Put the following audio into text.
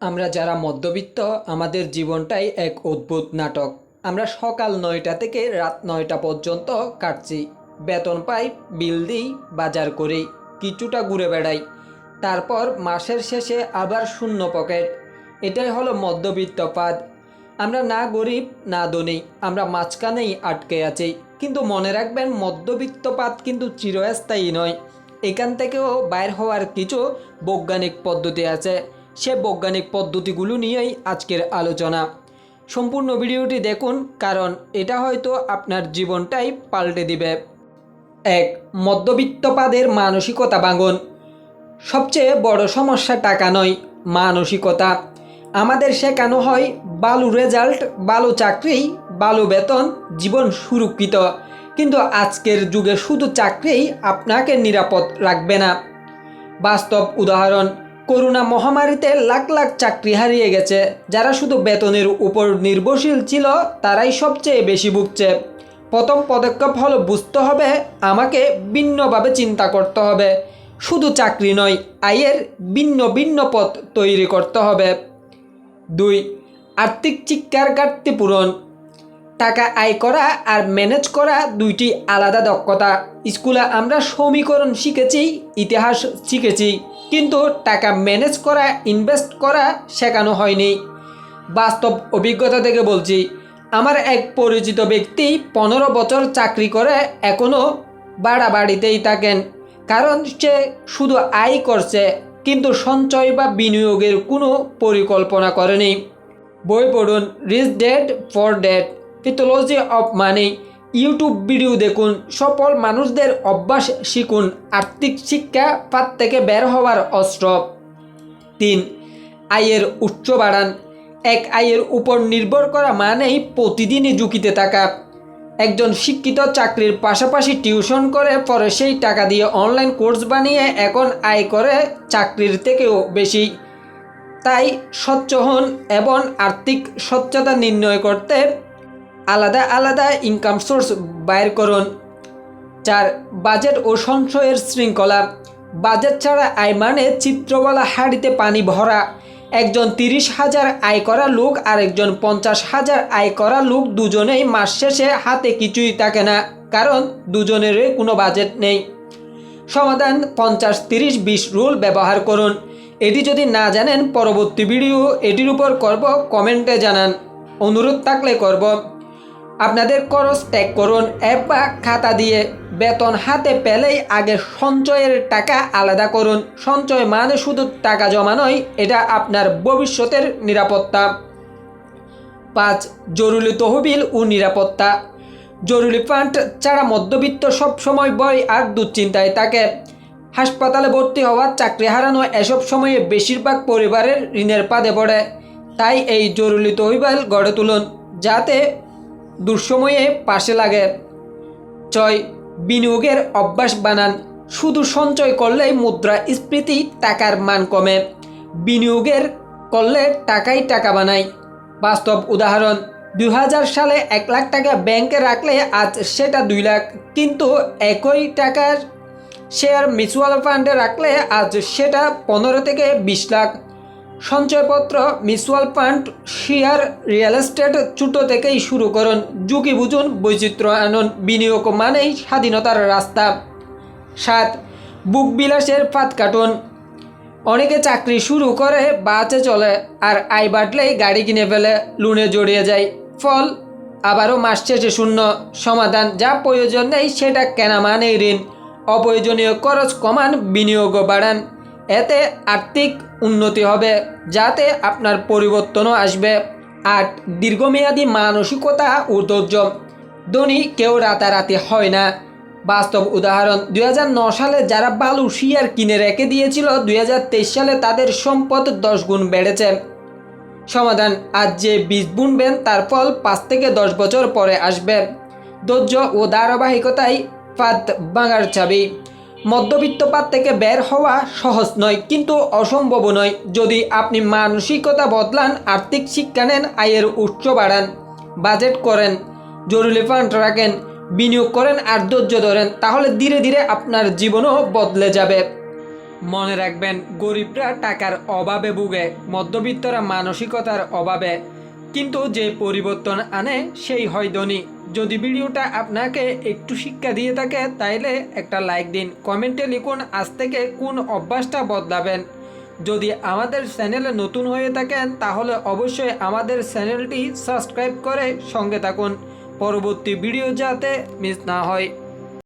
আমরা যারা মধ্যবিত্ত, আমাদের জীবনটাই এক অদ্ভুত নাটক। আমরা সকাল নয়টা থেকে রাত নয়টা পর্যন্ত কাটছি। বেতন পাই, বিল দিই, বাজার করি, কিছুটা ঘুরে বেড়াই। তারপর মাসের শেষে আবার শূন্য পকেট। এটাই হলো মধ্যবিত্ত পাদ। আমরা না গরিব, না ধনী, আমরা মাঝখানেই আটকে আছি। কিন্তু মনে রাখবেন, মধ্যবিত্ত পাদ কিন্তু চিরস্থায়ী নয়। এখান থেকেও বাইর হওয়ার কিছু বৈজ্ঞানিক পদ্ধতি আছে। সে বৈজ্ঞানিক পদ্ধতিগুলো নিয়েই আজকের আলোচনা। সম্পূর্ণ ভিডিওটি দেখুন, কারণ এটা হয়তো আপনার জীবনটাই পাল্টে দিবে। এক, মধ্যবিত্তপাদের মানসিকতা ভাঙন। সবচেয়ে বড় সমস্যা টাকা নয়, মানসিকতা। আমাদের শেখানো হয়, ভালো রেজাল্ট, ভালো চাকরি, ভালো বেতন, জীবন সুরক্ষিত। কিন্তু আজকের যুগে শুধু চাকরিই আপনাকে নিরাপদ রাখবে না। বাস্তব উদাহরণ করোনা মহামারীতে লাখ লাখ চাকরি হারিয়ে গেছে। যারা শুধু বেতনের উপর নির্ভরশীল ছিল, তারাই সবচেয়ে বেশি ভুগছে। প্রথম পদক্ষেপ হলো, বুঝতে হবে, আমাকে ভিন্নভাবে চিন্তা করতে হবে। শুধু চাকরি নয়, আয়ের ভিন্ন ভিন্ন পথ তৈরি করতে হবে। দুই, আর্থিক শিক্ষার ঘাটতি পূরণ। টাকা আয় করা আর ম্যানেজ করা দুইটি আলাদা দক্ষতা। স্কুলে আমরা সমীকরণ শিখেছি, ইতিহাস শিখেছি। কিন্তু টাকা ম্যানেজ করা ইনভেস্ট করা শেখানো হয়নি। বাস্তব অভিজ্ঞতা থেকে বলছি, আমার এক পরিচিত ব্যক্তি পনেরো বছর চাকরি করে এখনও বাড়া বাড়িতেই থাকেন। কারণ সে শুধু আয় করছে, কিন্তু সঞ্চয় বা বিনিয়োগের কোনো পরিকল্পনা করেনি। বই পড়ুন rich dad poor dad psychology of money YouTube video দেখুন। সফল মানুষদের অভ্যাস শিখুন। আর্থিক শিক্ষা পাত থেকে বের হওয়ার অস্ত্র। তিন, আয়ের উচ্চ বাড়ান। এক, আয়ের উপর নির্ভর করা মানেই প্রতিদিনই ঝুঁকিতে থাকা। একজন শিক্ষিত চাকরির পাশাপাশি টিউশন করে, পরে সেই টাকা দিয়ে অনলাইন কোর্স বানিয়ে এখন আয় করে চাকরির থেকেও বেশি। তাই স্বচ্ছ হন এবং আর্থিক স্বচ্ছতা নির্ণয় করতে আলাদা আলাদা ইনকাম সোর্স বাইর করুন। চার বাজেট ও সঞ্চয়ের শৃঙ্খলা। বাজেট ছাড়া আয় মানে চিত্রবলা হাড়িতে পানি ভরা। একজন তিরিশ হাজার আয় করা লোক আর একজন পঞ্চাশ হাজার আয় করা লোক দুজনেই মাস শেষে হাতে কিছুই থাকে না, কারণ দুজনেরই কোনো বাজেট নেই। সমাধান পঞ্চাশ, তিরিশ, বিশ রুল ব্যবহার করুন। এটি যদি না জানেন, পরবর্তী ভিডিও এটির উপর করব কমেন্টে জানান। অনুরোধ থাকলে করব। আপনাদের খরচ ত্যাগ করুন। অ্যাপ বা খাতা দিয়ে বেতন হাতে পেলেই আগে সঞ্চয়ের টাকা আলাদা করুন। সঞ্চয় মানে শুধু টাকা জমা নয়, এটা আপনার ভবিষ্যতের নিরাপত্তা। পাঁচ, জরুরি তহবিল ও নিরাপত্তা। জরুরি ফান্ড ছাড়া মধ্যবিত্ত সব সময় ভয় আর দুশ্চিন্তায় থাকে। হাসপাতালে ভর্তি হওয়া, চাকরি হারানো, এসব সময়ে বেশিরভাগ পরিবারের ঋণের পাদে পড়ে। তাই এই জরুরি তহবিল গড়ে তুলুন, যাতে দুঃসময়ে পাশে লাগে। ছয় বিনিয়োগের অভ্যাস বানান। শুধু সঞ্চয় করলেই মুদ্রাস্ফীতি টাকার মান কমে। বিনিয়োগের করলে টাকাই টাকা বানায়। বাস্তব উদাহরণ দু হাজার সালে এক লাখ টাকা ব্যাংকে রাখলে আজ সেটা দুই লাখ। কিন্তু একই টাকার শেয়ার মিউচুয়াল ফান্ডে রাখলে আজ সেটা পনেরো থেকে বিশ লাখ। সঞ্চয়পত্র mutual fund, share, real estate ছোটো থেকেই শুরু করুন। ঝুঁকি বুঝুন, বৈচিত্র্য আনুন। বিনিয়োগ মানেই স্বাধীনতার রাস্তা। সাত, বুক বিলাসের ফাঁদ কাটুন। অনেকে চাকরি শুরু করে বাসে চলে, আর আয় বাড়লেই গাড়ি কিনে ফেলে, লোনে জড়িয়ে যায়। ফল, আবারও মাস শেষে শূন্য। সমাধান, যা প্রয়োজন নেই, সেটা কেনা মানেই ঋণ। অপ্রয়োজনীয় খরচ কমান বিনিয়োগ বাড়ান। এতে আর্থিক উন্নতি হবে, যাতে আপনার পরিবর্তনও আসবে। আট দীর্ঘমেয়াদী মানসিকতা ও ধৈর্য, ধনী কেউ রাতারাতি হয় না। বাস্তব উদাহরণ, দুই সালে যারা বালু শিয়ার কিনে রেখে দিয়েছিল, দুই হাজার তেইশ সালে তাদের সম্পদ দশ গুণ বেড়েছে। সমাধান, আজ যে বীজ বুনবেন, তার ফল পাঁচ থেকে দশ বছর পরে আসবে। ধৈর্য ও ধারাবাহিকতাই পাত ভাঙার চাবি। মধ্যবিত্ত পাত থেকে বের হওয়া সহজ নয়, কিন্তু অসম্ভব নয়। যদি আপনি মানসিকতা বদলান, আর্থিক শিক্ষা নেন, আয়ের উৎস বাড়ান, বাজেট করেন, জরুরি ফান্ড রাখেন, বিনিয়োগ করেন আর ধৈর্য ধরেন, তাহলে ধীরে ধীরে আপনার জীবনও বদলে যাবে। মনে রাখবেন, গরিবরা টাকার অভাবে ভুগে, মধ্যবিত্তরা মানসিকতার অভাবে। কিন্তু যে পরিবর্তন আনে, সেই হয় ধনী। যদি ভিডিওটা আপনাকে একটু শিক্ষা দিয়ে থাকে, তাইলে একটা লাইক দিন। কমেন্টে লিখুন, আজ থেকে কোন অভ্যাসটা বদলাবেন? যদি আমাদের চ্যানেলে নতুন হয়ে থাকেন, তাহলে অবশ্যই আমাদের চ্যানেলটি সাবস্ক্রাইব করে সঙ্গে থাকুন। পরবর্তী ভিডিও যাতে মিস না হয়।